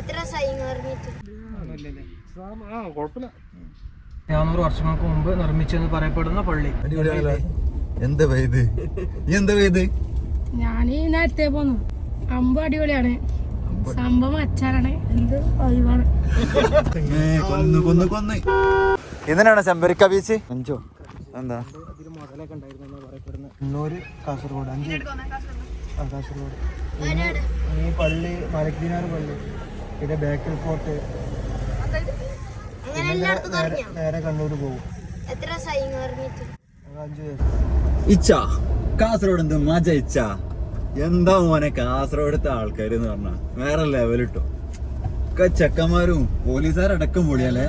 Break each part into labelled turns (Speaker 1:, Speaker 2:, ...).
Speaker 1: എത്ര
Speaker 2: ആ കുഴപ്പമില്ല
Speaker 3: നാനൂറ് വർഷങ്ങൾക്ക് മുമ്പ് നിർമ്മിച്ചെന്ന് പറയപ്പെടുന്ന പള്ളി.
Speaker 4: എന്താ എന്താ ഇത്
Speaker 5: ഞാൻ നേരത്തെ പോന്നു. അമ്പ അടിപൊളിയാണ്. സംഭവം അച്ചാറാണ്. എന്ത് ഒഴിവാണ്.
Speaker 4: കൊന്നു കൊന്നു കൊന്ന്. ഇതിനാണ് ചെമ്പരിക്ക ബീച്ച്?
Speaker 3: അഞ്ചോ?
Speaker 4: എന്താ?
Speaker 3: കണ്ണൂര് കാസർഗോഡ് അഞ്ച്. ആ കാസർഗോഡ്. ഈ പള്ളി മലക്കിനാർ പള്ളി. പിന്നെ ബേക്കൽ ഫോർട്ട്. നേരെ കണ്ണൂർ പോകും.
Speaker 4: ഇച്ച കാസർഗോഡ് എന്ത് മജ ഇച്ച? എന്താ മോനെ കാസർഗോഡത്തെ ആൾക്കാർ എന്ന് പറഞ്ഞ? വേറെ ലെവൽ ഇട്ടു. ഒക്കെ ചെക്കന്മാരും പോലീസുകാരടക്കം പൊളിയല്ലേ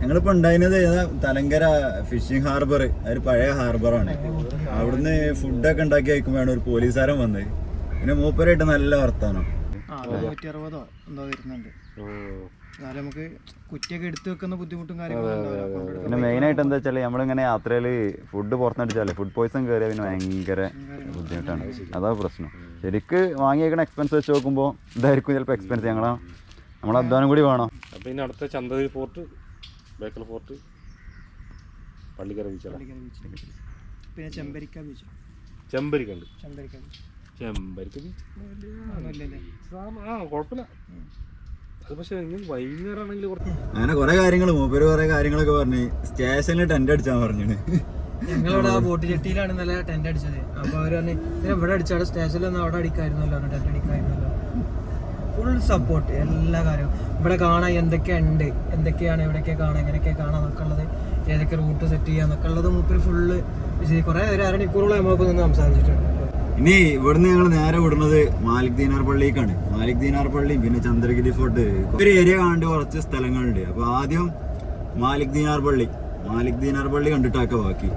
Speaker 4: ഞങ്ങളിപ്പോ ഉണ്ടായിരുന്നത് ഏതാ? തലങ്കര ഫിഷിംഗ് ഹാർബർ ഒരു പഴയ ഹാർബറാണ് അവിടുന്ന് ഫുഡൊക്കെ ഉണ്ടാക്കി അയക്കുമ്പോഴാണ് ഒരു പോലീസുകാരൻ വന്നത്. പിന്നെ മൂപ്പരായിട്ട് നല്ല വർത്താനം.
Speaker 3: നൂറ്റി അറുപതോ എന്തോ വരുന്നുണ്ട്. എന്നാലും നമുക്ക് കുറ്റിയൊക്കെ എടുത്തു വെക്കുന്ന ബുദ്ധിമുട്ടും കാര്യങ്ങളും
Speaker 4: പിന്നെ മെയിൻ ആയിട്ട് എന്താ വെച്ചാൽ നമ്മളിങ്ങനെ യാത്രയിൽ ഫുഡ് പുറത്തടിച്ചാലേ ഫുഡ് പോയ്സൺ കയറിയാൽ പിന്നെ ഭയങ്കര ബുദ്ധിമുട്ടാണ്. അതാ പ്രശ്നം. ശരിക്ക് വാങ്ങിയേക്കണ എക്സ്പെൻസ് വെച്ച് നോക്കുമ്പോൾ ഇതായിരിക്കും ചിലപ്പോൾ എക്സ്പെൻസ് ഞങ്ങള നമ്മളെ അധ്വാനം കൂടി വേണം.
Speaker 2: അപ്പോൾ ഇനി അടുത്ത ചന്തതിരി ഫോർട്ട് ബേക്കൽ ഫോർട്ട് പള്ളിക്കര
Speaker 3: ബീച്ചാണ് ബീച്ച് പിന്നെ ചെമ്പരിക്ക ബീച്ച്
Speaker 2: ചെമ്പരിക്കുണ്ട്
Speaker 3: ചെമ്പരിക്ക ബീച്ച്
Speaker 2: ആ കുഴപ്പമില്ല
Speaker 4: അങ്ങനെ കൊറേ കാര്യങ്ങൾ മൂപ്പര് കൊറേ കാര്യങ്ങളൊക്കെ പറഞ്ഞ് സ്റ്റേഷനിൽ ടെന്റ് അടിച്ചാൻ പറഞ്ഞു
Speaker 3: ഞങ്ങളിവിടെ ആ ബോട്ട് ചെട്ടിയിലാണ് നല്ല ടെന്റ് അടിച്ചത്. അപ്പൊ അവർ പറഞ്ഞു "ഇതിന് ഇവിടെ അടിച്ചാൽ സ്റ്റേഷനിൽ ഒന്ന് അവിടെ അടിക്കായിരുന്നല്ലോ ടെന്റ് അടിക്കായിരുന്നല്ലോ. ഫുൾ സപ്പോർട്ട് എല്ലാ കാര്യവും. ഇവിടെ കാണാൻ എന്തൊക്കെ ഉണ്ട് എന്തൊക്കെയാണ് എവിടെയൊക്കെ കാണാൻ എങ്ങനെയൊക്കെ കാണാൻ എന്നൊക്കെ ഉള്ളത് ഏതൊക്കെ റൂട്ട് സെറ്റ് ചെയ്യാന്നൊക്കെ ഉള്ളത് മൂപ്പര് ഫുള്ള് കുറേ ഒരു അരമണിക്കൂറോളം നമുക്ക് നിന്ന് സംസാരിച്ചിട്ടുണ്ട്.
Speaker 4: ഇനി ഇവിടുന്ന് ഞങ്ങൾ നേരെ വിടുന്നത് മാലിക് ദീനാർ പള്ളിക്കാണ്. മാലിക് ദീനാർ പള്ളി പിന്നെ ചന്ദ്രഗിരി ഫോർട്ട്. ഒരു ഏരിയ കാണേണ്ട കുറച്ച് സ്ഥലങ്ങളുണ്ട്. അപ്പൊ ആദ്യം മാലിക് ദീനാർ പള്ളി. മാലിക് ദീനാർ പള്ളി കണ്ടിട്ടാക്ക ബാക്കി.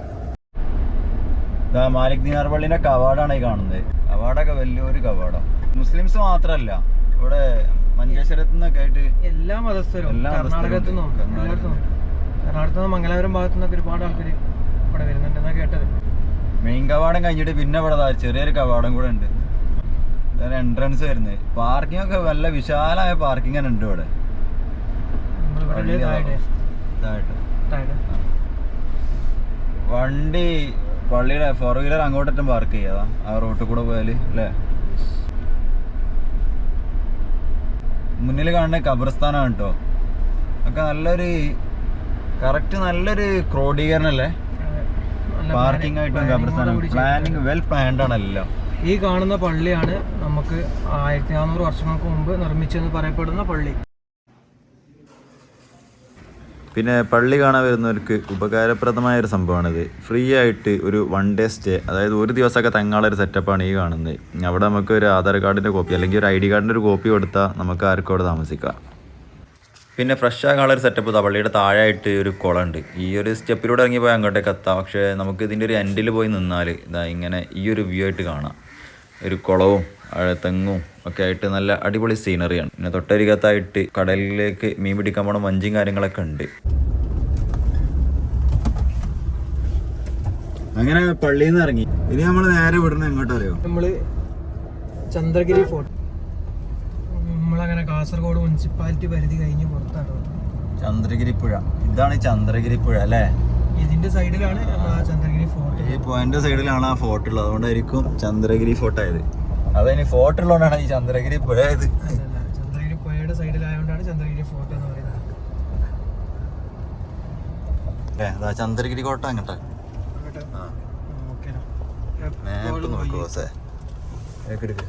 Speaker 4: മാലിക് ദീനാർ പള്ളിന്റെ കവാടാണ് ഈ കാണുന്നത്. കവാടൊക്കെ വലിയൊരു കവാടം. മുസ്ലിംസ് മാത്രല്ല ഇവിടെ മഞ്ചേശ്വരത്തു നിന്നൊക്കെ ആയിട്ട്
Speaker 3: എല്ലാ മതസ്ഥരും കർണാടകത്തു നിന്നും കർണാടകത്തു നിന്നും. മംഗലാപുരം ഭാഗത്തു നിന്നൊക്കെ ഒരുപാട് ആൾക്കാർ ഇവിടെ വരുന്നുണ്ടെന്നാ കേട്ടത്.
Speaker 4: മെയിൻ കവാടം കഴിഞ്ഞിട്ട് പിന്നെ ഇവിടെ ചെറിയൊരു കവാടം കൂടെ ഉണ്ട്. എൻട്രൻസ് വരുന്നത്. പാർക്കിംഗ് ഒക്കെ നല്ല വിശാലമായ പാർക്കിംഗ് തന്നെ ഉണ്ട് ഇവിടെ. വണ്ടി പള്ളിയുടെ ഫോർ വീലർ അങ്ങോട്ടും പാർക്ക് ചെയ്യാതാ ആ റോട്ടിൽ കൂടെ പോയാൽ അല്ലേ? മുന്നിൽ കാണുന്ന ഖബർസ്ഥാനാണ് കേട്ടോ. ഒക്കെ നല്ലൊരു കറക്റ്റ് നല്ലൊരു ക്രോഡീകരണല്ലേ?
Speaker 3: നല്ല
Speaker 4: പാർക്കിംഗ് ആയിട്ടും
Speaker 3: കബർസ്ഥാനം.
Speaker 4: ഖബർസ്ഥാനം പ്ലാനിങ് വെൽ പ്ലാൻഡ് ആണല്ലോ. എല്ലാം
Speaker 3: ഈ കാണുന്ന പള്ളിയാണ് നമുക്ക് ആയിരത്തി നാനൂറ് വർഷങ്ങൾക്ക് മുമ്പ് നിർമ്മിച്ചെന്ന് പറയപ്പെടുന്ന പള്ളി.
Speaker 4: പിന്നെ പള്ളി കാണാൻ വരുന്നവർക്ക് ഉപകാരപ്രദമായ ഒരു സംഭവമാണിത്. ഫ്രീ ആയിട്ട് ഒരു വൺ ഡേ സ്റ്റേ അതായത് ഒരു ദിവസമൊക്കെ തങ്ങാനുള്ള ഒരു സെറ്റപ്പാണ് ഈ കാണുന്നത്. അവിടെ നമുക്ക് ഒരു ആധാർ കാർഡിന്റെ കോപ്പി അല്ലെങ്കിൽ ഒരു ഐ ഡി കാർഡിന്റെ ഒരു കോപ്പി കൊടുത്താൽ നമുക്ക് ആർക്കും അവിടെ താമസിക്കാം. പിന്നെ ഫ്രഷ് ആകാനുള്ള ഒരു സെറ്റപ്പ് ഇതാ പള്ളിയുടെ താഴെയായിട്ട് ഒരു കുളമുണ്ട്. ഈ ഒരു സ്റ്റെപ്പിലൂടെ ഇറങ്ങി പോയാൽ അങ്ങോട്ടേക്ക് എത്താം. പക്ഷേ നമുക്ക് ഇതിന്റെ ഒരു എൻഡിൽ പോയി നിന്നാൽ ഇതാ ഇങ്ങനെ ഈ ഒരു വ്യൂ ആയിട്ട് കാണാം. ഒരു കുളവും തെങ്ങും ഒക്കെ ആയിട്ട് നല്ല അടിപൊളി സീനറിയാണ് പിന്നെ തൊട്ടരികത്തായിട്ട് കടലിലേക്ക് മീൻ പിടിക്കാൻ പോണ മഞ്ചും കാര്യങ്ങളൊക്കെ ഉണ്ട്. അങ്ങനെ പള്ളിയിൽ നിന്ന് ഇറങ്ങി. ഇനി നമ്മൾ നേരെ വിടണം എങ്ങോട്ടറിയോ
Speaker 3: നമ്മൾ ചന്ദ്രഗിരി ഫോർട്ട്. നമ്മളങ്ങനെ കാസർഗോഡ് മുനിസിപ്പാലിറ്റി പരിധി കഴിഞ്ഞ് പുറത്താണ്
Speaker 4: ചന്ദ്രഗിരി പുഴ. ഇതാണ് ചന്ദ്രഗിരി പുഴ അല്ലേ?
Speaker 3: ഇതിന്റെ സൈഡിലാണ് ആ ചന്ദ്രഗിരി ഫോർട്ട്
Speaker 4: ഈ പോയിന്റ് സൈഡിലാണ് ആ ഫോർട്ട് ഉള്ളത്. അതുകൊണ്ടായിരിക്കും ചന്ദ്രഗിരി ഫോർട്ട് ആയത്. അതിന് ഫോർട്ട് ഉള്ളതുകൊണ്ടാണ് ഈ ചന്ദ്രഗിരി പുഴ ആയത്.
Speaker 3: ചന്ദ്രഗിരി പുഴയുടെ സൈഡിലായതുകൊണ്ടാണ് ചന്ദ്രഗിരി ഫോർട്ട് എന്ന് പറയുന്നത്.
Speaker 4: ചന്ദ്രഗിരി കോട്ട അങ്ങോട്ട്. മാപ്പ് നോക്കൂ ബോസേ. എടുക്ക്.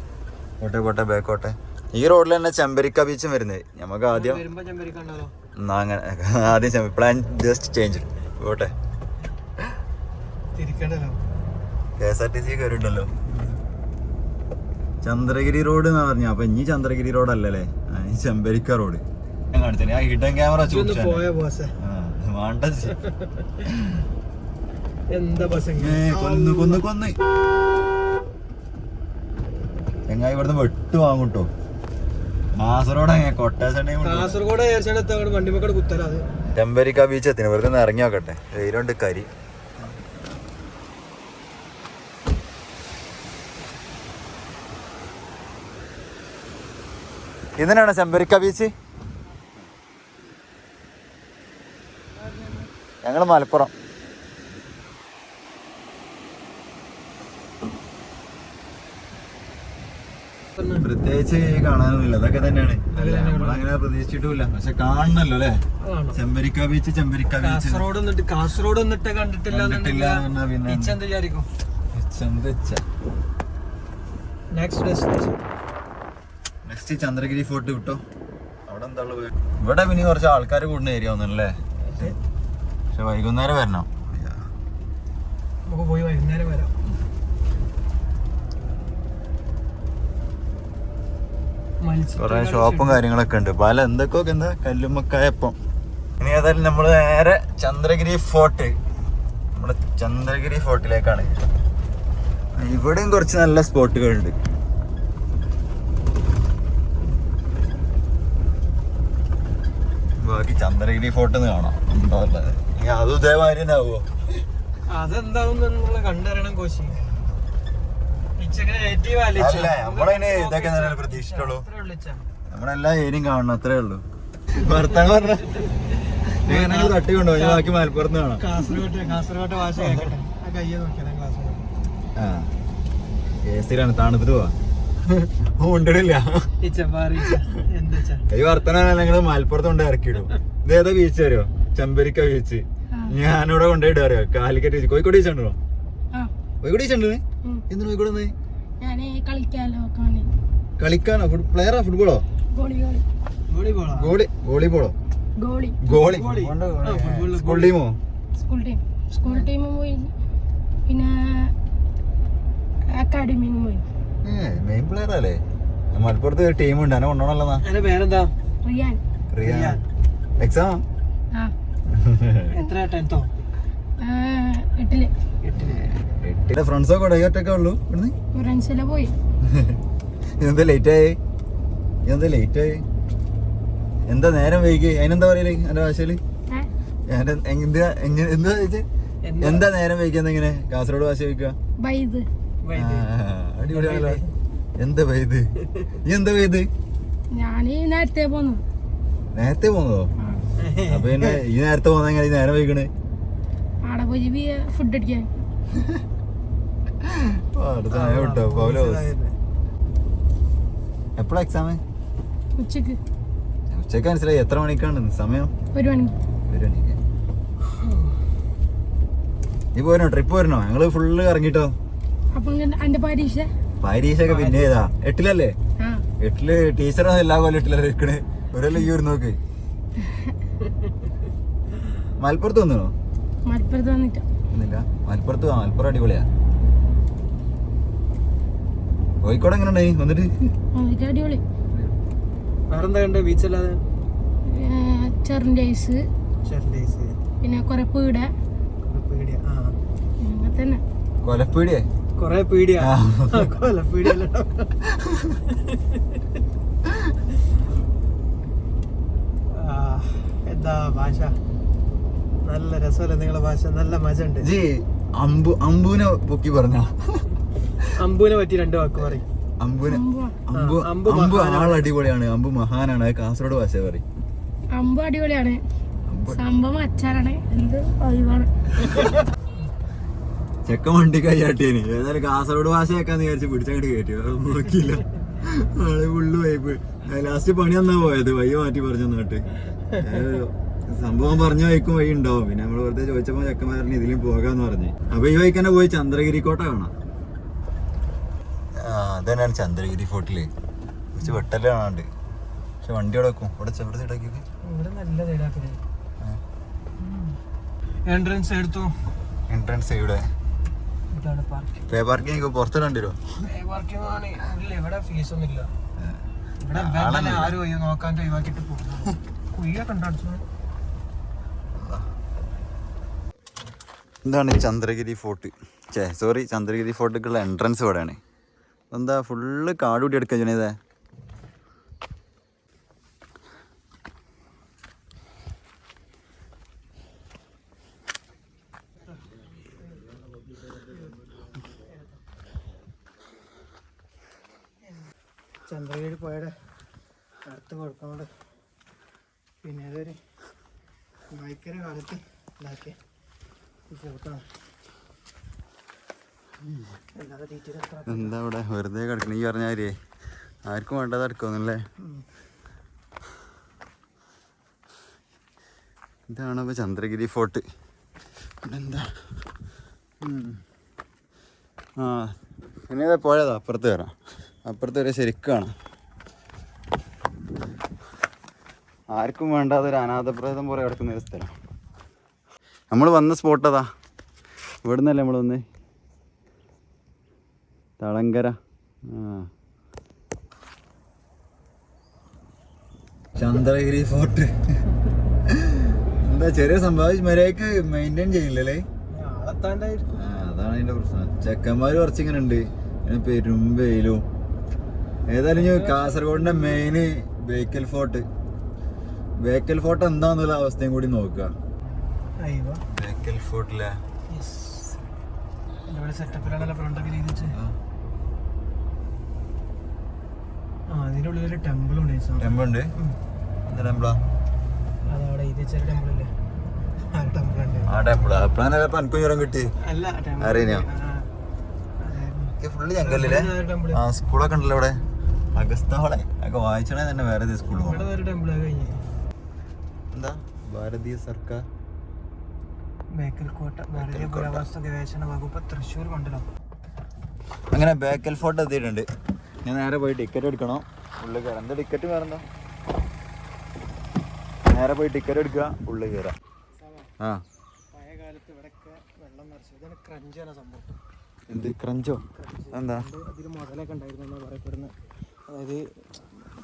Speaker 4: കോട്ടെ കോട്ടെ. ബാക്കോട്ടെ ഈ റോഡിൽ തന്നെ ചെമ്പരിക്ക ബീച്ചും വരുന്നത് നമുക്ക് ആദ്യം എന്നാ അങ്ങനെ ആദ്യം പ്ലാൻ ജസ്റ്റ് ചേഞ്ച് പോട്ടെ. K S R T C കയറിണ്ടല്ലോ Chandragiri road എന്നാ പറഞ്ഞു. അപ്പൊ ഇനി ചന്ദ്രഗിരി റോഡ് അല്ലല്ലേ? ചെമ്പരിക്ക റോഡ്. ഞാൻ കാണിച്ചു ആ ഹിഡൻ ക്യാമറ
Speaker 3: ബോസേ? എന്താ ബസ്
Speaker 4: കൊന്നു കൊന്നു കൊന്ന്. ചെങ്ങായി ഇവിടുന്ന് വെട്ട് വാങ്ങൂട്ടോ കാസർഗോഡ്
Speaker 3: കാസർഗോഡ് വണ്ടി മക്കൾ വണ്ടിമക്കട് കുത്തല അത്.
Speaker 4: ചെമ്പരിക്ക ബീച്ച് എത്തിന്. വെറുതെ ഒന്ന് ഇറങ്ങി നോക്കട്ടെ. വെയിലുണ്ട് കരി. ഇതിനാണ് ചെമ്പരിക്ക ബീച്ച്? ഞങ്ങൾ മലപ്പുറം. പ്രത്യേകിച്ച് കാണാനൊന്നുമില്ല. അതൊക്കെ തന്നെയാണ്. നമ്മളങ്ങനെ പ്രതീക്ഷിച്ചിട്ടില്ല പക്ഷെ കാണണല്ലോ അല്ലെ? Chembarika beach Chembarika beach.
Speaker 3: Kasaragod വന്നിട്ട് കാസർഗോഡ് വന്നിട്ട് കണ്ടിട്ടില്ല
Speaker 4: കണ്ടിട്ടില്ല പിന്നെ
Speaker 3: എന്ത് വിചാരിക്കും? നെക്സ്റ്റ്
Speaker 4: ചന്ദ്രഗിരി ഫോർട്ട് കിട്ടോ അവിടെ എന്താ ഇവിടെ പിന്നെ കുറച്ച് ആൾക്കാർ കൂടുന്ന ഏരിയ ഒന്നല്ലേ പക്ഷെ വൈകുന്നേരം വരണം.
Speaker 3: നമുക്ക് പോയി വൈകുന്നേരം വരാം.
Speaker 4: കുറെ ഷോപ്പും കാര്യങ്ങളൊക്കെ ഉണ്ട്. പല എന്തൊക്കെ എന്താ കല്ലുമ്മക്കായപ്പം. ഇനി ഏതായാലും നമ്മൾ നേരെ ചന്ദ്രഗിരി ഫോർട്ട്. നമ്മുടെ ചന്ദ്രഗിരി ഫോർട്ടിലേക്കാണ്. ഇവിടെയും കുറച്ച് നല്ല സ്പോട്ടുകളുണ്ട്. ബാക്കി ചന്ദ്രഗിരി ഫോർട്ട് എന്ന് കാണാം. ഉണ്ടോ അതും ഇതേമാതിരി തന്നെ ആവുമോ
Speaker 3: അതെന്താവും കണ്ടറിയണം കോശി
Speaker 4: അല്ല നമ്മളതിന് ഇതൊക്കെ
Speaker 3: ഉള്ളൂ ഇച്ച.
Speaker 4: നമ്മളെല്ലാ ഏരിയയും കാണണം അത്രേ ഉള്ളൂ. ഭർത്താവ് പറഞ്ഞു തട്ടി കൊണ്ടുപോയി ബാക്കി മലപ്പുറത്ത് കാണാം.
Speaker 3: കാസർഗോട്ട് കാസർഗോട്ടെ ഭാഷ കേൾക്കട്ടെ ആ കയ്യെ നോക്കിയാ കാസർഗോഡ്
Speaker 4: ആ. പോവാ. ഈ മലപ്പുറത്ത് കൊണ്ട് ഇറക്കിയിടും. ഇതേതാ ബീച്ച് അറിയോ? ചെമ്പരിക്ക ബീച്ച്. ഞാനിവിടെ കൊണ്ടുപോയിട്ട് അറിയോ? കാലിക്കറ്റ് ബീച്ച്. കോഴിക്കോട് ബീച്ച് ഉണ്ടോ
Speaker 5: ആ.
Speaker 4: കോഴിക്കോട് ബീച്ച് ഉണ്ട്
Speaker 5: എന്ത്
Speaker 4: എന്തിനു കോഴിക്കോട്?
Speaker 5: ഞാൻ കളിക്കാലോ
Speaker 4: കളിക്കാനോ? പ്ലെയറാ ഫുട്ബോളോ
Speaker 5: goalie goalie.
Speaker 3: വോളിബോളാ?
Speaker 4: Goalie
Speaker 5: goalie.
Speaker 4: School ടീമോ?
Speaker 5: School team. School ടീമും പോയി. പിന്നെ അക്കാഡമിന്നും പോയി.
Speaker 4: മെയിൻ പ്ലെയർ അല്ലേ? മലപ്പുറത്ത് ടീം ഉണ്ട്. എന്നെ കൊണ്ടോണല്ലോ
Speaker 3: അതിന്റെ പേരെന്താ?
Speaker 5: റിയാൻ.
Speaker 3: റിയാൻ.
Speaker 4: എക്സാം
Speaker 5: ആ.
Speaker 3: എത്ര ടെൻത്തോ
Speaker 5: എട്ടിൽ. എട്ടിൽ.
Speaker 4: എട്ടിലെ ഫ്രണ്ട്സൊക്കെ കൂടെ ഒറ്റൊക്കെ ഉള്ളൂ? ഇവിടുന്ന്?
Speaker 5: പോയി.
Speaker 4: എന്താ ലേറ്റ് ആയി? എന്താ ലേറ്റ് ആയി? എന്താ നേരം വൈകി? അതിനെന്താ പറയൽ എന്റെ ഭാഷയിൽ? എന്താ എന്താ ചോദിച്ചേ?
Speaker 3: എന്താ?
Speaker 4: നേരം വൈകിയെന്ന് എങ്ങനെ കാസർഗോഡ് ഭാഷ വയ്ക്കുക
Speaker 5: ബൈദ്
Speaker 4: അടിപൊളിയാണല്ലോ എന്താ വൈദ്? നീ എന്താ വൈദ്?
Speaker 5: ഞാൻ നേരത്തെ പോന്നു.
Speaker 4: നേരത്തെ പോന്നതോ
Speaker 5: ആ.
Speaker 4: അപ്പൊ പിന്നെ ഈ നേരത്തെ പോന്നെങ്ങനെ നേരം വൈകണേ?
Speaker 5: ആടെ പോയി ഫുഡ് അടിക്കാൻ
Speaker 4: അടുത്ത നയം വിട്ടോ പൗലോ എപ്പോഴാ എക്സാം
Speaker 5: ഉച്ചയ്ക്ക്.
Speaker 4: ഉച്ചയ്ക്ക് മനസ്സിലായി. എത്ര മണിക്കാണ്? സമയം?
Speaker 5: ഒരു മണി.
Speaker 4: ഒരു മണിക്ക്. നീ പോരണോ ട്രിപ്പ് വരണോ ഞങ്ങൾ ഫുള്ള് ഇറങ്ങിട്ടോ?
Speaker 5: പരീക്ഷ പരീക്ഷ?
Speaker 4: ഒക്കെ പിന്നെ ഏതാ? എട്ടിലല്ലേ?
Speaker 5: ആ.
Speaker 4: എട്ടിൽ ടീച്ചറൊന്നും എല്ലാ കൊല്ലം എട്ടിലല്ലേ ഇരിക്കണേ ഒരു ഈ ഒരു നോക്ക്. മലപ്പുറത്ത് വന്നോ?
Speaker 5: മലപ്പുറത്ത്
Speaker 4: വന്നിട്ടില്ല മലപ്പുറത്ത് വാ. മലപ്പുറം അടിപൊളിയാ. കോഴിക്കോട് എങ്ങനെ ഉണ്ടായി വന്നിട്ട്
Speaker 5: വന്നിട്ട് അടിപൊളി.
Speaker 3: വേറെന്താ കണ്ടേ? ബീച്ച് അല്ലാതെ?
Speaker 5: ചെറിന്റെ ഐസ്. പിന്നെ കുറെ പീട. അങ്ങനെ തന്നെ.
Speaker 4: കൊലപ്പീടിയേ?
Speaker 3: കൊറേ പീടിയ. കൊലപ്പീടിയ എന്താ ഭാഷ? നല്ല രസമല്ലേ നിങ്ങളെ ഭാഷ? നല്ല മജ ഉണ്ട്.
Speaker 4: ജി അമ്പു അമ്പുവിനെ പൊക്കി പറഞ്ഞ.
Speaker 3: അമ്പുവിനെ പറ്റി രണ്ട് വാക്ക് പറയും.
Speaker 4: അമ്പുവിനെ
Speaker 5: അമ്പു
Speaker 4: അമ്പു. ആൾ അടിപൊളിയാണ്. അമ്പു മഹാനാണ്. അത് കാസർഗോഡ് ഭാഷ പറയും.
Speaker 5: അമ്പു അടിപൊളിയാണ്. സംഭവം അച്ചാറാണ്. എന്ത് ഒഴിവാണ്.
Speaker 4: ചെക്കൻ വണ്ടി കൈയാട്ടിയേന് ഏതായാലും കാസർഗോഡ് ഭാഷ കേൾക്കാന്ന് വിചാരിച്ച് പിടിച്ചങ്ങോട്ട് കയറ്റി നോക്കിയില്ല. ആൾ ഫുള്ള് വൈപ്പ് ലാസ്റ്റ് പണി എന്നാ പോയത്. വഴി മാറ്റി പറഞ്ഞു തന്നിട്ട്. സംഭവം പറഞ്ഞ വഴിക്കും വഴി ഉണ്ടാവും പിന്നെ നമ്മൾ വെറുതെ ചോദിച്ചപ്പോ ചെക്കന്മാരനെ ഇതിലും പോകാന്ന് പറഞ്ഞു. അപ്പൊ ഈ വഴിക്ക് തന്നെ പോയി ചന്ദ്രഗിരി കോട്ട കാണാം. അതന്നെയാണ് ചന്ദ്രഗിരി ഫോർട്ടിൽ. കുറച്ച് വെട്ടൽ കാണാണ്ട് പക്ഷെ വണ്ടി അവിടെ വെക്കും? ഇവിടെ ചെവിടെ സൈഡാക്കി
Speaker 3: ഇവിടെ നല്ല സൈഡാക്കൽ എൻട്രൻസ് എടുത്തു?
Speaker 4: എൻട്രൻസ് ഇവിടെ
Speaker 3: ഇതാണ് പാർക്ക്
Speaker 4: പേ പാർക്കിംഗ്
Speaker 3: ആണ്. ഇല്ല ഇവിടെ ഫീസ് ഒന്നും ഇല്ല. ഇവിടെ ആരും ഒയ്യോ നോക്കാൻ ഒഴിവാക്കിട്ട് പോകും കുയ്യൊക്കെ ഉണ്ടോ
Speaker 4: എന്താണ് ഈ ചന്ദ്രഗിരി ഫോർട്ട്. ചേ സോറി ചന്ദ്രഗിരി ഫോർട്ടിലേക്കുള്ള എൻട്രൻസ് ഇവിടെയാണ്. എന്താ ഫുള്ള് കാട് കൂടി എടുക്കുക ജുനേതേ
Speaker 3: ചന്ദ്രഗിരി പോയടെ. അടുത്ത് കൊടുക്കണോണ്ട് പിന്നെ അതൊരു നായ്ക്കര കാലത്ത് ഡീറ്റെയിൽ എത്ര
Speaker 4: എന്താ ഇവിടെ? വെറുതെ കിടക്കണ. ഈ പറഞ്ഞാലേ ആർക്കും വേണ്ടത് എടുക്കുന്നില്ലേ ഇതാണ് ഇപ്പൊ ചന്ദ്രഗിരി ഫോർട്ട്. എന്താ ആ പിന്നെ പോയതാ. അപ്പുറത്ത് വരാം. അപ്പുറത്ത് വരെ ശരിക്കാണ് ആർക്കും വേണ്ടാതെ ഒരു അനാഥപ്രേതം പോലെ കിടക്കുന്ന ഒരു സ്ഥലം. നമ്മൾ വന്ന സ്പോട്ട് അതാ. ഇവിടെ നമ്മൾ വന്ന്? തളങ്കര. ചന്ദ്രഗിരി ഫോർട്ട്. എന്താ ചെറിയ സംഭവം മര്യാദയ്ക്ക് മെയിന്റെയിൻ ചെയ്യില്ലല്ലേ അതാണ് അതിന്റെ പ്രശ്നം. ചെക്കന്മാര് കുറച്ചിങ്ങനെ ഉണ്ട് പിന്നെ പെരും വെയിലും. ഏതായാലും കാസർഗോഡിന്റെ main Bekal fort Bekal fort എന്താന്നുള്ള അവസ്ഥയും കൂടി നോക്കുക.
Speaker 3: അയ്യോ.
Speaker 4: ബേക്കൽ ഫോർട്ടിലെ
Speaker 3: സെറ്റപ്പിലാണല്ലോ ഫ്രണ്ടൊക്കെ ഉള്ളിൽ ഒരു ടെമ്പിൾ ഉണ്ട്.
Speaker 4: ടെമ്പിൾ ഉണ്ട്?
Speaker 3: ഉം.
Speaker 4: ടെമ്പിളാ
Speaker 3: അതവിടെ ഇത് വെച്ചൊരു ടെമ്പിൾ ഇല്ലേ? ആ ടെമ്പിൾ ഉണ്ട്.
Speaker 4: ആ ടെമ്പിളാ അപ്പഴാണ് പനക്കും ചുരം കിട്ടി?
Speaker 3: അല്ല
Speaker 4: ഫുള്ള് ആ സ്കൂളൊക്കെ ഉണ്ടല്ലോ ഇവിടെ. അഗസ്തോളെ ഒക്കെ വായിച്ചണേ തന്നെ വേറെ
Speaker 3: സ്കൂളിൽ
Speaker 4: എന്താ? ഭാരതീയ സർക്കാർ.
Speaker 3: ബേക്കൽ കോട്ട ഭാരതീയ പുരാവസ്തു ഗവേഷണ വകുപ്പ് തൃശ്ശൂർ മണ്ഡലം.
Speaker 4: അങ്ങനെ ബേക്കൽ ഫോർട്ട് എത്തിയിട്ടുണ്ട്. ഞാൻ നേരെ പോയി ടിക്കറ്റ് എടുക്കണം. ഉള്ളിൽ കയറാം എന്താ ടിക്കറ്റ് വേറെന്താ? നേരെ പോയി ടിക്കറ്റ് എടുക്കുക ഉള്ളിൽ കയറാം ആ.
Speaker 3: കാലത്ത് ഇവിടെയൊക്കെ വെള്ളം നിറച്ചു. ഇതാണ് ക്രഞ്ചാണ് സംഭവം.
Speaker 4: എന്ത് ക്രഞ്ചോ എന്താ?
Speaker 3: അതിൽ മുതലൊക്കെ ഉണ്ടായിരുന്നു പറയപ്പെടുന്നത് അതായത്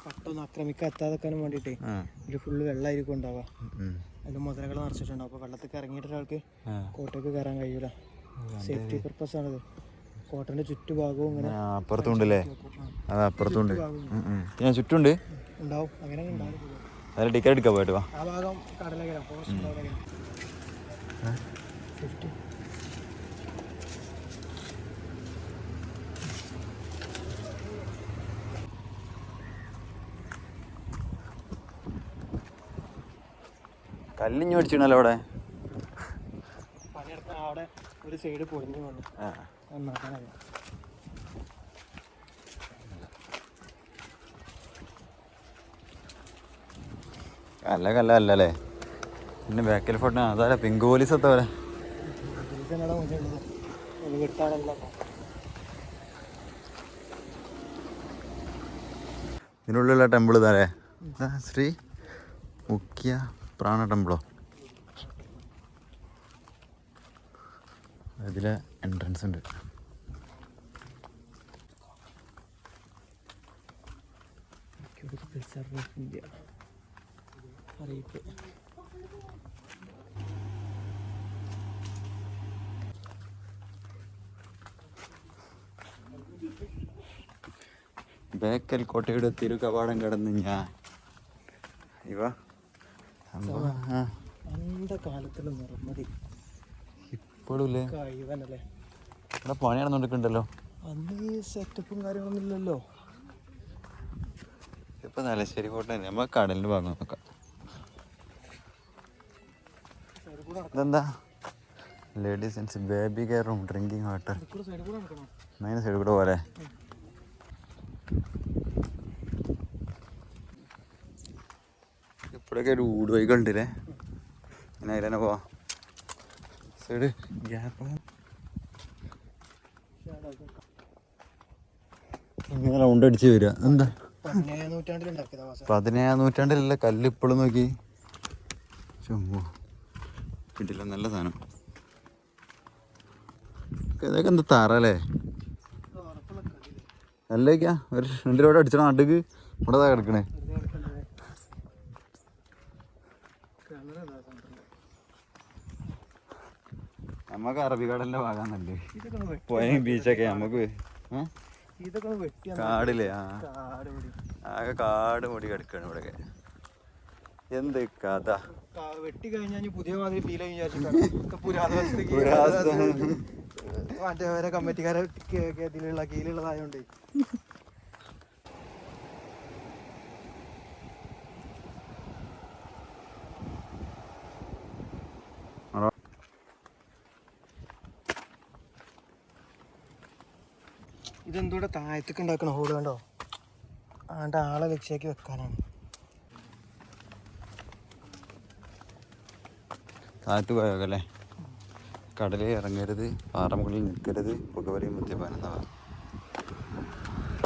Speaker 3: പട്ടൊന്നും ആക്രമിക്കാത്താതെക്കാനും വേണ്ടിയിട്ടേ. ഇതിൽ ഫുള്ള് വെള്ളമായിരിക്കും ഉണ്ടാവുക. അതിൽ മുതലകൾ നിറച്ചിട്ടുണ്ടാവും. അപ്പോൾ വെള്ളത്തിൽ ഇറങ്ങിയിട്ട് ഒരാൾക്ക്. കോട്ടയ്ക്ക് കയറാൻ കഴിയൂല. സേഫ്റ്റി പർപ്പസ് ആണിത്. കോട്ടന്റെ ചുറ്റുഭാഗവും ഇങ്ങനെ
Speaker 4: അപ്പുറത്തുണ്ടല്ലേ. അത് അപ്പുറത്തുണ്ട്. ഞാൻ ചുറ്റുണ്ട്?
Speaker 3: ഉണ്ടാവും. അങ്ങനെ
Speaker 4: അതിൽ ടിക്കറ്റ് എടുക്കാൻ പോയിട്ട് വാ.
Speaker 3: ആ ഭാഗം കടലേക്കര ഫോറസ്റ്റ്
Speaker 4: കല്ലിഞ്ഞ് മേടിച്ചിണല്ലോ അവിടെ.
Speaker 3: അവിടെ ഒരു സൈഡ് പൊളിഞ്ഞു വന്നു.
Speaker 4: ആ. അല്ല കല്ല അല്ല അല്ലേ പിന്നെ ബാക്കിൽ ഫോട്ടോ അതല്ല പിങ്ക് പോലീസ്
Speaker 3: എത്തവരെ
Speaker 4: ഇതിനുള്ളിലുള്ള ടെമ്പിൾ ഇതാരേ ശ്രീ മുഖ്യ പ്രാണ ടെമ്പിളോ ഇതിലെ എൻട്രൻസ് ഉണ്ട്.
Speaker 3: ഓഫ് ഇന്ത്യ അറിയിപ്പ്
Speaker 4: ബേക്കൽ കോട്ടയുടെ തിരുകവാടം കടന്ന് ഞാൻ ഇവ
Speaker 3: നിർമ്മതി.
Speaker 4: ഇപ്പോഴും ഇവിടെ പണി നടന്നുണ്ടല്ലോ
Speaker 3: അന്ന് ഈ സെറ്റപ്പും കാര്യങ്ങളൊന്നും ഇല്ലല്ലോ.
Speaker 4: ഇപ്പൊ തലശ്ശേരി കോട്ട നമ്മ കടലിന് ഭാഗം നോക്കാം. ഇതെന്താ? Ladies and baby care room drinking water
Speaker 3: കൂടെ
Speaker 4: സൈഡ് കൂടെ പോലെ ഇപ്പോഴൊക്കെ ഒരു ഊട് വൈകളുണ്ടല്ലേ ഇങ്ങനെ അതിൽ തന്നെ പോവാം സൈഡ് ഗ്യാപ്പ് ഇങ്ങനെ റൗണ്ട് അടിച്ച് വരിക. എന്താ?
Speaker 3: പതിനേഴാം
Speaker 4: നൂറ്റാണ്ടിലല്ല കല്ല് ഇപ്പോഴും നോക്കി? ചുമ്പോ കിട്ടില്ല നല്ല സാധനം. ഇതൊക്കെ എന്താ താറല്ലേ അല്ലേ? അല്ലേക്കാ ഒരു രണ്ട് രൂപ അടിച്ചണ നടുക്ക് ഇവിടെ താ കിടക്കണേ. നമുക്ക് അറബിക്കടലിന്റെ
Speaker 3: ഭാഗം നല്ലേ
Speaker 4: പോയ ബീച്ചൊക്കെ നമുക്ക്. ഏ?
Speaker 3: ഇതൊക്കെ ഒന്ന് വെട്ടി
Speaker 4: കാടില്ലേ? ആ.
Speaker 3: കാട് മുടി
Speaker 4: ആകെ കാട് മുടി കിടക്കാണ് ഇവിടെ എന്ത് കഥ?
Speaker 3: വെട്ടി കഴിഞ്ഞാൽ പുതിയ മാതിരി ഫീൽ
Speaker 4: പുരാതന.
Speaker 3: മറ്റേ കമ്മിറ്റിക്കാരെ കീഴിലുള്ളതായോണ്ടേ. ഇതെന്തൂടെ താഴത്തേക്ക് ഉണ്ടാക്കണ ഹോൾ കണ്ടോ? ആണ്ട് ആളെ ലക്ഷ്യാക്കി വെക്കാനാണ്.
Speaker 4: താഴത്ത് പോയോക്കല്ലേ? കടലിൽ ഇറങ്ങരുത് പാറമുകളിൽ നിൽക്കരുത് പുകവലിയും മദ്യപാനം എന്നാ.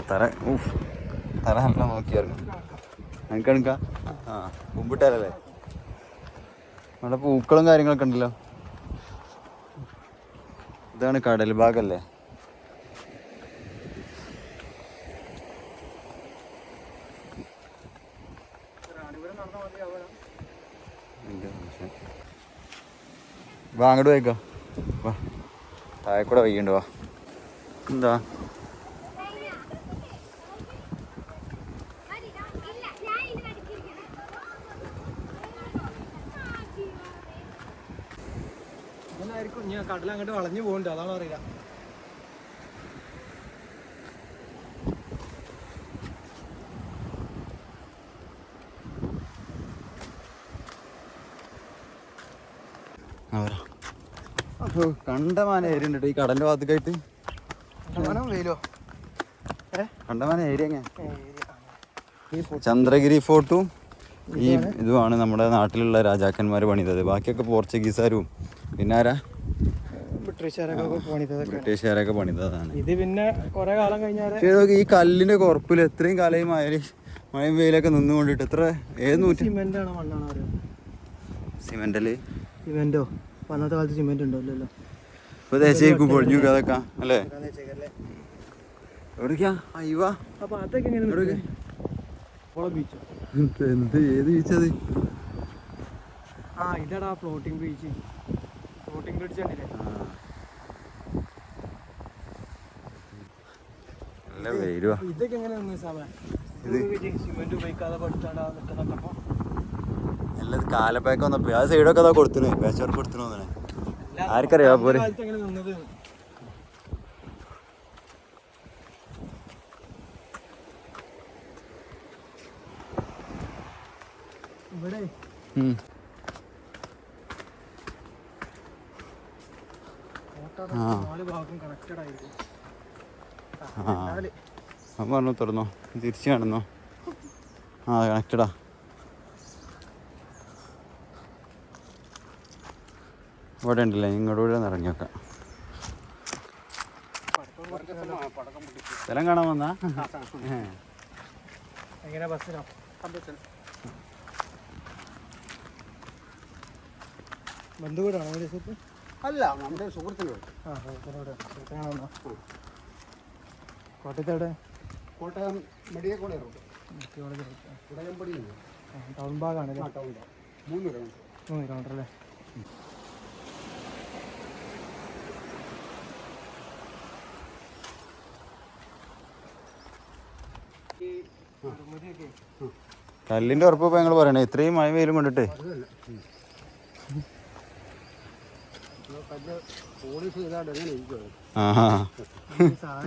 Speaker 4: തറ ഊഫ് തറ നല്ല നോക്കിയായിരുന്നു. എനിക്ക് എടുക്കാം ആ മുമ്പിട്ടാലല്ലേ? നമ്മുടെ പൂക്കളും കാര്യങ്ങളൊക്കെ ഉണ്ടല്ലോ. ഇതാണ് കടൽ ഭാഗല്ലേ? വാ അങ്ങോട്ട് പോയിക്കോ. വാ. താഴെ കൂടെ വൈകിണ്ട് വാ. എന്താ?
Speaker 3: ഞാൻ കടൽ അങ്ങോട്ട് വളഞ്ഞു പോകുന്നുണ്ട് അതാണ് അറിയില്ല
Speaker 4: കണ്ടമാന ഏരിയ ഉണ്ട്? ഈ കടലിന്റെ ഭാഗത്തേക്കായിട്ട്? കണ്ടമാന ഏരിയ എങ്ങനെ ചന്ദ്രഗിരി ഫോർട്ടും ഈ ഇതുമാണ് നമ്മുടെ നാട്ടിലുള്ള രാജാക്കന്മാർ പണിതത്. ബാക്കിയൊക്കെ പോർച്ചുഗീസുകാരും പിന്നെ ആരാ?
Speaker 3: ബ്രിട്ടീഷുകാരൊക്കെ
Speaker 4: പണിതതാണ്.
Speaker 3: ഇത് പിന്നെ കുറെ കാലം കഴിഞ്ഞാൽ
Speaker 4: ഈ കല്ലിന്റെ കുറപ്പിൽ എത്രയും കാലം മഴ മഴയും വെയിലൊക്കെ നിന്നുകൊണ്ടിട്ട് എത്ര ഏത് നൂറ്റി
Speaker 3: സിമെന്റ് മണ്ണാണ്
Speaker 4: സിമെന്റൽ.
Speaker 3: സിമെന്റോ? അന്നത്തെ കാലത്ത് സിമെന്റ് ഉണ്ടാവില്ലല്ലോ.
Speaker 4: ഇപ്പൊ ദേശീയക്കും പൊളിഞ്ഞു അതൊക്കെ അല്ലേ? എവിടേക്കാ? അയ്യവാ
Speaker 3: അപ്പൊ അതൊക്കെ എങ്ങനെ ബീച്ച്
Speaker 4: എന്ത് ഏത് ബീച്ചത്
Speaker 3: ആ ഇതാടാ ഫ്ലോട്ടിംഗ് ബീച്ച് ഫ്ലോട്ടിംഗ് ബ്രിഡ്ജ് കണ്ടില്ലേ? ഇതൊക്കെ എങ്ങനെ നിന്ന് സാമേ സിമെന്റ് ഉപയോഗിക്കാതെ പഠിച്ചാണ്ടാ നിൽക്കുന്നൊക്കെ അപ്പൊ
Speaker 4: നല്ല കാലപ്പേക്ക വന്നപ്പോ ആ സൈഡൊക്കെ അതാ കൊടുത്തിനു പേച്ചവർ കൊടുത്തിനു ആർക്കറിയാ പോരെ
Speaker 3: ഇവിടെ.
Speaker 4: പറഞ്ഞു തുറന്നോ. തിരിച്ചു കാണുന്നോ. ആ കണക്റ്റഡാ ഇവിടെ ഉണ്ടല്ലേ? ഇങ്ങോട്ട് ഒന്ന് ഇറങ്ങി വെക്കാം സ്ഥലം കാണാൻ വന്നാ.
Speaker 3: എങ്ങനെ ബസ്സിനോ? ബന്ധുവീടാണോ ഒരു
Speaker 6: അല്ല നമ്മുടെ
Speaker 3: ആ സുഹൃത്തിനോട് സുഹൃത്തിനാണോ കോട്ടയത്തോടെ
Speaker 6: Kottayam medical college road
Speaker 3: college
Speaker 6: ഉടയമ്പടി
Speaker 3: town ഭാഗമാണ്
Speaker 6: ടൗൺ മൂന്ന് കിലോമീറ്റർ.
Speaker 3: മൂന്ന് കിലോമീറ്റർ അല്ലേ?
Speaker 4: കല്ലിന്റെ ഉറപ്പ് ഞങ്ങൾ പറയണേ ഇത്രയും മഴ വെയിലും കണ്ടിട്ടേ.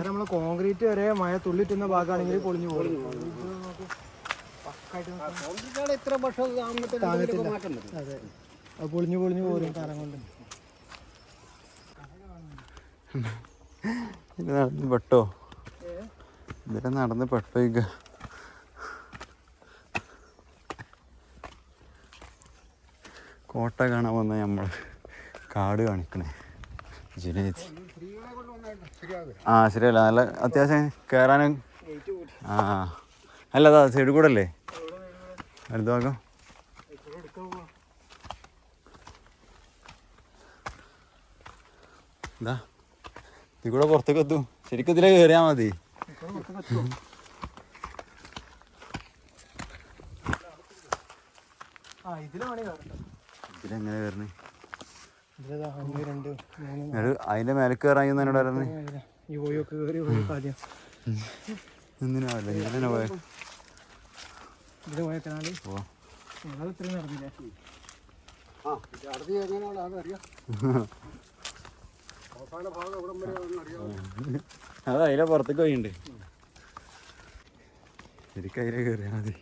Speaker 3: നമ്മൾ കോൺക്രീറ്റ് വരെ മഴ തുള്ളിട്ടുന്ന ഭാഗമാണെങ്കിൽ പൊളിഞ്ഞു പോകും. പൊളിഞ്ഞു പൊളിഞ്ഞു പോരും കാലം കൊണ്ട്
Speaker 4: നടന്ന് പെട്ടോ ഇതിലെ നടന്ന് പെട്ടോയിക്ക കോട്ട കാണാൻ വന്ന നമ്മൾ കാട് കാണിക്കണേ. ജുനേദ്. ആ ശരിയല്ല. നല്ല അത്യാവശ്യം കയറാനും ആ അല്ല അതാ സൈഡ് കൂടെ അല്ലേ വലുതാക്കാം എന്താ ഇത്. കൂടെ പുറത്തേക്ക് എത്തും. ശരിക്കും ഇതിലെ കയറിയാൽ മതി.
Speaker 3: ആ ഇതിലാണ് കയറട്ടോ
Speaker 4: ഇതിലെങ്ങനെ
Speaker 3: മൂന്ന്.
Speaker 4: എന്നിട്ട് അതിന്റെ മേലെ കയറാൻ എന്നോട് പറഞ്ഞേ എന്തിനാവില്ല പോയ അത് അതിലെ പുറത്തേക്ക് പോയിണ്ട്. ശരിക്കും അതിലെ കയറിയാൽ മതി.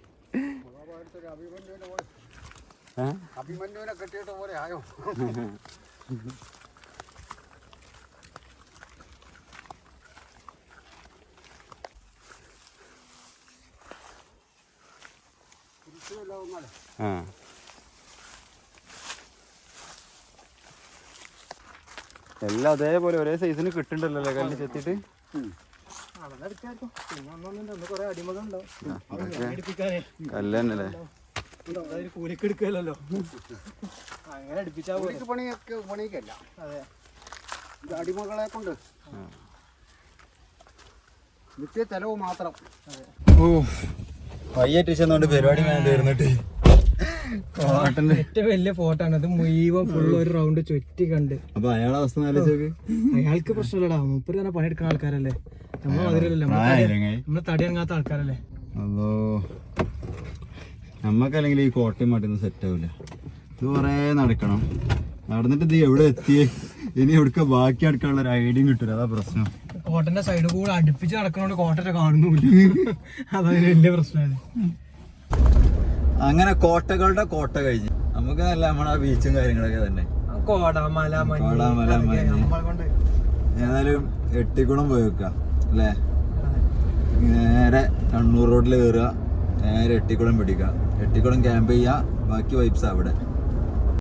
Speaker 4: ആ? എല്ലാം അതേപോലെ ഒരേ സൈസിന് കിട്ടുന്നുണ്ടല്ലോ കല്ല്
Speaker 3: ചെത്തിട്ട്
Speaker 4: കല്ല് തന്നെ
Speaker 3: അല്ലേ കൂലിക്ക് എടുക്കലല്ലോ അങ്ങനെ അടുപ്പിച്ചാ
Speaker 6: കൂലിക്ക് പണിയൊക്കെ പണിയൊക്കെയല്ല.
Speaker 3: അതെ.
Speaker 6: ഇത് അടിമകളെ കൊണ്ട്. നിത്യ ചെലവ് മാത്രം.
Speaker 4: ഓ പയ്യറ്റ് ചെന്നോണ്ട് പരിപാടി വേണ്ടി വരുന്നിട്ട് കോട്ടന്റെ
Speaker 3: ഏറ്റവും വലിയ ഫോട്ടോ ആണ്. അത് മുഴുവൻ ഫുള്ള് ഒരു റൗണ്ട് ചുറ്റി കണ്ട്.
Speaker 4: അപ്പൊ അയാളെ അവസ്ഥ
Speaker 3: അയാൾക്ക് പ്രശ്നമില്ലടാ. മൂപ്പര് തന്നെ പണിയെടുക്കുന്ന ആൾക്കാരല്ലേ. നമ്മൾ അതിരല്ലേ നമ്മൾ തടിയങ്ങാത്ത ആൾക്കാരല്ലേ.
Speaker 4: അതോ നമ്മക്കല്ലെങ്കിൽ ഈ കോട്ടയം മാട്ടിന്ന് സെറ്റ് ആവില്ല ഇത് കുറേ നടക്കണം. നടന്നിട്ട് ഇത് എവിടെ എത്തിയേ ഇനി എവിടക്ക ബാക്കി അടുക്കാനുള്ള ഒരു ഐഡിയയും കിട്ടൂല. അതാ പ്രശ്നം.
Speaker 3: കോട്ടന്റെ സൈഡ് കൂടെ അടുപ്പിച്ച് നടക്കുന്നോണ്ട് കോട്ടനെ കാണുന്നില്ല അതാണ് വലിയ പ്രശ്നമാണ്.
Speaker 4: അങ്ങനെ കോട്ടകളുടെ കോട്ട കഴിഞ്ഞ്. നമുക്ക് നല്ല നമ്മളെ ബീച്ചും കാര്യങ്ങളൊക്കെ തന്നെ.
Speaker 3: കോടാമല മഞ്ഞ്
Speaker 4: കോട, മല,
Speaker 3: അതൊക്കെ
Speaker 4: മഞ്ഞ്.
Speaker 3: നമ്മളെ കൊണ്ട്.
Speaker 4: ഏതായാലും എട്ടിക്കുളം പോയി വെക്കാം അല്ലേ? നേരെ കണ്ണൂർ റോഡിൽ കയറുക നേരെ എട്ടിക്കുളം പിടിക്കുക. എട്ടിക്കുളം ക്യാമ്പ് ചെയ്യുക ബാക്കി വൈബ്സ് അവിടെ